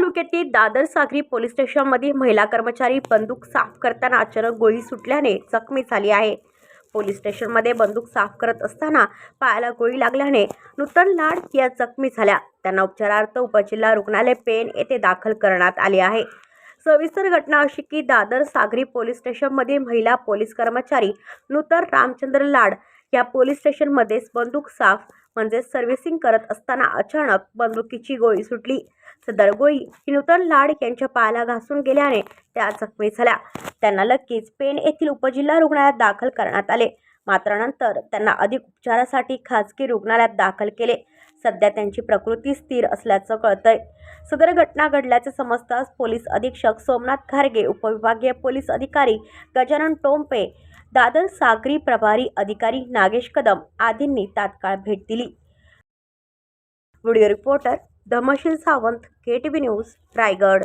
तालुक्यातील दादर सागरी पोलीस स्टेशनमध्ये महिला कर्मचारी बंदूक साफ करताना अचानक गोळी सुटल्याने जखमी झाली आहे. पोलीस स्टेशनमध्ये बंदूक साफ करत असताना पायाला गोळी लागल्याने नूतन लाड या जखमी झाल्या. त्यांना उपचारार्थ उपजिल्हा रुग्णालय पेन येथे दाखल करण्यात आले आहे. सविस्तर घटना अशी की दादर सागरी पोलीस स्टेशनमध्ये महिला पोलीस कर्मचारी नूतन रामचंद्र लाड या पोलीस स्टेशनमध्येच बंदूक साफ म्हणजे सर्व्हिसिंग करत असताना अचानक बंदुकीची गोळी सुटली. सदर गोळी ही नूतन लाड यांच्या पायाला घासून गेल्याने त्या जखमी झाल्या. त्यांना लगेच पेण येथील उपजिल्हा रुग्णालयात दाखल करण्यात आले. मात्र नंतर त्यांना अधिक उपचारासाठी खाजगी रुग्णालयात दाखल केले. सध्या त्यांची प्रकृती स्थिर असल्याचं कळतंय. सदर घटना घडल्याचे समजताच पोलीस अधीक्षक सोमनाथ खारगे उपविभागीय पोलीस अधिकारी गजानन टोंपे दादर सागरी प्रभारी अधिकारी नागेश कदम आदींनी तात्काळ भेट दिली. Video reporter Dhamshil Sawant K T V news Raigad.